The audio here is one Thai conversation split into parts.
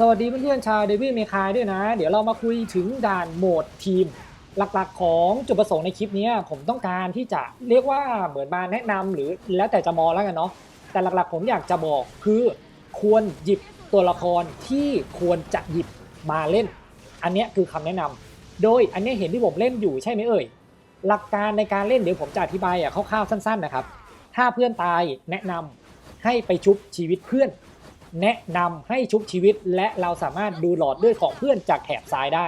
สวัสดีเพื่อนๆชาวเดวิลเมคายด้วยนะ เดี๋ยวเรามาคุยถึงด่านโหมดทีม หลักๆของจุดประสงค์ในคลิปนี้ผมต้องการที่จะเรียกว่าเหมือนมาแนะนำหรือแล้วแต่จะมองแล้วกันเนาะแต่หลักๆผมอยากจะบอกคือควรหยิบตัวละครที่ควรจะหยิบมาเล่น อันนี้คือคำแนะนำโดยอันนี้เห็นที่ผมเล่นอยู่ใช่ไหมเอ่ยหลักการในการเล่นเดี๋ยวผมจะอธิบายอะคร่าวๆสั้น ๆนะครับ ถ้าเพื่อนตายแนะนำให้ไปชุบชีวิตเพื่อน แนะนำให้ชุบชีวิต และเราสามารถดูหลอดเลือดของเพื่อนจากแถบซ้ายได้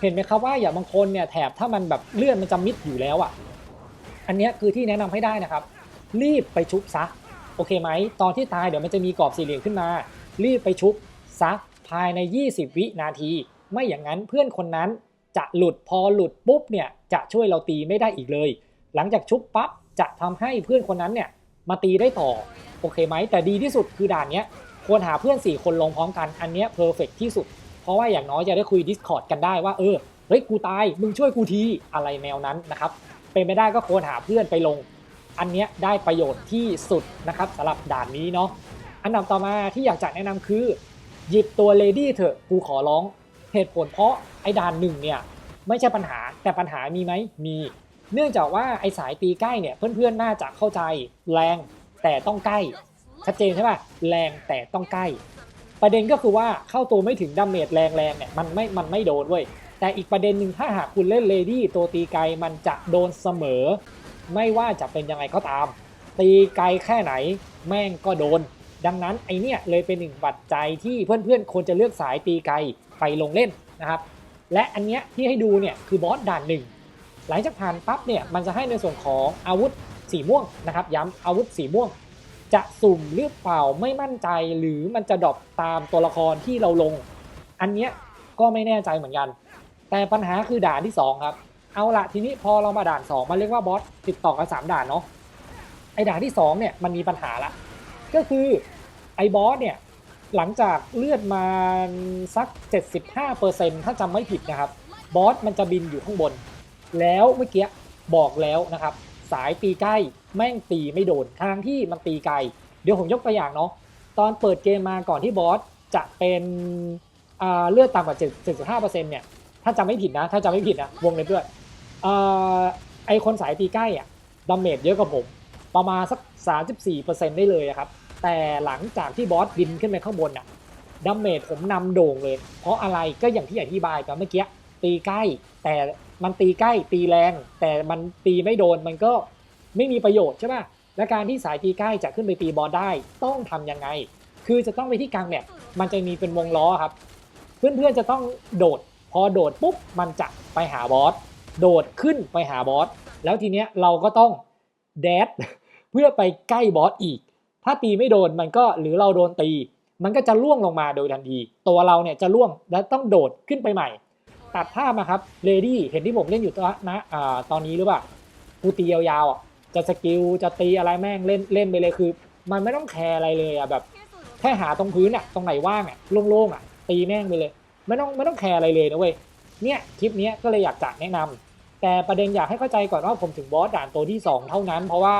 เห็นไหมครับว่าอย่างบางคนเนี่ยแถบถ้ามันแบบเลือดมันจะมิดอยู่แล้วอะ อันนี้คือที่แนะนำให้ได้นะครับ รีบไปชุบซะโอเคไหมตอนที่ตายเดี๋ยวมันจะมีกรอบสี่เหลี่ยมขึ้นมา รีบไปชุบซะภายใน 20 วินาที ไม่อย่างนั้นเพื่อนคนนั้นจะหลุดพอหลุดปุ๊บเนี่ยจะช่วยเราตีไม่ได้อีกเลย หลังจากชุบปั๊บจะทำให้เพื่อนคนนั้นเนี่ยมาตีได้ต่อโอเคไหมแต่ดีที่สุดคือด่านเนี้ย ควรหาเพื่อน 4 คนลงพร้อมกันอันเนี้ยเพอร์เฟกที่สุด เพราะว่าอย่างน้อยจะได้คุย Discord กันได้ว่าเออเฮ้ยกูตายมึงช่วยกูทีอะไรแนวนั้นนะครับเป็นไม่ได้ก็ควรหาเพื่อนไปลง อันเนี้ยได้ประโยชน์ที่สุดนะครับสำหรับด่านนี้เนาะอันดับต่อมาที่อยากจะแนะนำคือ หยิบตัวเลดี้เถอะกูขอร้องเหตุผลเพราะไอ้ด่านหนึ่งเนี่ยไม่ใช่ปัญหาแต่ปัญหามีไหมมี เนื่องจากว่าไอ้สายตีใกล้เนี่ยเพื่อนๆน่าจะเข้าใจแรงแต่ต้องใกล้ ชัดเจนใช่ป่ะแรงแต่ต้องใกล้ ประเด็นก็คือว่าเข้าตัวไม่ถึงดาเมจแรงๆเนี่ยมันไม่มันไม่โดนเว้ยแต่อีกประเด็นหนึ่งถ้าหากคุณเล่นเลดี้ตัวตีไกลมันจะโดนเสมอ ไม่ว่าจะเป็นยังไงก็ตาม ตีไกลแค่ไหนแม่งก็โดน ดังนั้นไอเนี่ยเลยเป็นหนึ่งปัจจัยที่เพื่อนๆควรจะเลือกสายตีไกลไปลงเล่นนะครับ และอันเนี้ยที่ให้ดูเนี่ยคือบอสด่านหนึ่งหลังจากผ่านปั๊บเนี่ยมันจะให้ในส่วนของอาวุธสีม่วงนะครับ ย้ำอาวุธสีม่วง จะสุ่มหรือเปล่าไม่มั่นใจหรือมันจะดรอปตามตัวละครที่เราลง อันเนี้ยก็ไม่แน่ใจเหมือนกัน แต่ปัญหาคือด่านที่ 2 ครับ เอาละทีนี้พอเรามาด่าน 2 มันเรียกว่าบอสติดต่อกัน3ด่านเนาะไอ้ด่านที่2เนี่ยมันมีปัญหาละก็คือไอ้บอสเนี่ยหลังจากเลือดมาสัก 75%ถ้าจำไม่ผิดนะครับบอสมันจะบินอยู่ข้างบน แล้วเมื่อกี้บอกแล้วนะครับ สายตีใกล้แม่งตีไม่โดนทางที่มันตีไกล เดี๋ยวผมยกตัวอย่างเนาะตอนเปิดเกมมาก่อนที่บอสจะเป็นเลือดต่ำกว่า7 75%เนี่ยถ้าจำไม่ผิดนะ ถ้าจำไม่ผิดนะวงเล็บด้วยอไอคนสายตีใกล้อะดาเมจเยอะกว่าผม ประมาณสัก 34%ได้เลยครับ แต่หลังจากที่บอสบินขึ้นไปข้างบนอะดาเมจผมนำโด่งเลย เพราะอะไรก็อย่างที่อธิบายไปเมื่อกี้ตีใกล้แต่ มันตีใกล้ตีแรง แต่มันตีไม่โดนมันก็ไม่มีประโยชน์ใช่ป่ะและการที่สายตีใกล้จะขึ้นไปตีบอสได้ต้องทำยังไง คือจะต้องไปที่กลางแมปมันจะมีเป็นวงล้อครับ เพื่อนๆจะต้องโดด พอโดดปุ๊บมันจะไปหาบอสโดดขึ้นไปหาบอสแล้วทีเนี้ยเราก็ต้องแดดเพื่อไปใกล้บอสอีก ถ้าตีไม่โดนมันก็หรือเราโดนตี มันก็จะล่วงลงมาโดยทันที ตัวเราเนี่ยจะล่วงและต้องโดดขึ้นไปใหม่ ตัดภาพมาครับเลดี้เห็นที่ผมเล่นอยู่ตอนนะอ่าตอนนี้หรือเปล่ากูตียาวๆอะจะสกิลจะตีอะไรแม่งเล่นเล่นไปเลยคือ มันไม่ต้องแคร์อะไรเลยอะแบบแค่หาตรงพื้นอะตรงไหนว่างอะโล่งๆอะตีแม่งไปเลย ไม่ต้องไม่ต้องแคร์อะไรเลยนะเว้ยเนี่ยคลิปเนี้ยก็เลยอยากจะแนะนำแต่ประเด็นอยากให้เข้าใจก่อนว่าผมถึงบอสด่านตัวที่ 2 เท่านั้น เพราะว่า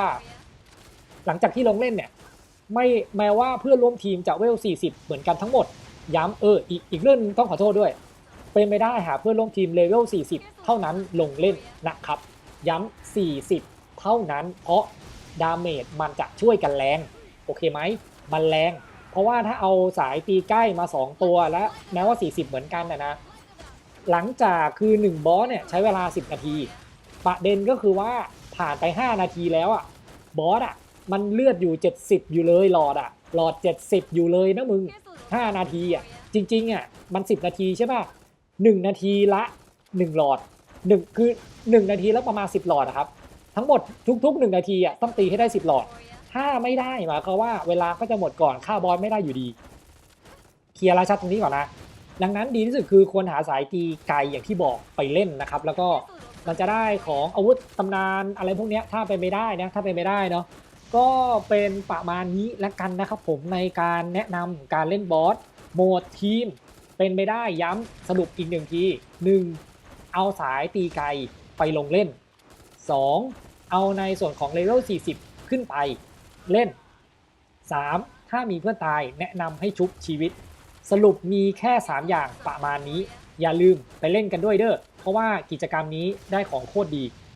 หลังจากที่ลงเล่นเนี่ยไม่แม้ว่าเพื่อนร่วมทีมจะเวล40 เหมือนกันทั้งหมด ย้ำเอออีกอีกเรื่องต้องขอโทษด้วย เป็นไม่ได้หาเพื่อนร่วมทีมเลเวล 40 เท่านั้นลงเล่นนะครับ ย้ำ 40 เท่านั้น เพราะดาเมจมันจะช่วยกันแรง โอเคไหม มันแรง เพราะว่าถ้าเอาสายตีใกล้มา 2 ตัวและแม้ว่า 40 เหมือนกันนะนะ หลังจากคือ 1 บอสเนี่ยใช้เวลา 10 นาที ประเด็นก็คือว่าผ่านไป 5 นาทีแล้วอะบอสอะมันเลือดอยู่ 70 อยู่เลยหลอดอะหลอด 70 อยู่เลยนะมึง 5 นาทีอะจริงๆอะมัน 10 นาทีใช่ป่ะ 1 นาทีละ 1 หลอด1คือ 1 นาทีแล้วประมาณ 10 หลอดนะครับ ทั้งหมดทุกๆ 1 นาทีอะต้องตีให้ได้ 10 หลอด ถ้าไม่ได้หมายความว่าเวลาก็จะหมดก่อนค่าบอสไม่ได้อยู่ดี เคลียร์ราชัดตรงนี้ก่อนนะ ดังนั้นดีที่สุดคือควรหาสายตีไกลอย่างที่บอกไปเล่นนะครับ แล้วก็มันจะได้ของอาวุธตำนานอะไรพวกนี้ถ้าเป็นไม่ได้นะถ้าเป็นไม่ได้เนาะก็เป็นประมาณนี้และกันนะครับผมในการแนะนำการเล่นบอสโหมดทีม เป็นไปได้ย้ำสรุปอีกหนึ่งทีหนึ่งเอาสายตีไกลไปลงเล่น 2. เอาในส่วนของเลเวล 40 ขึ้นไปเล่น 3. ถ้ามีเพื่อนตายแนะนำให้ชุบชีวิต สรุปมีแค่ 3 อย่างประมาณนี้ อย่าลืมไปเล่นกันด้วยเด้อเพราะว่ากิจกรรมนี้ได้ของโคตรดี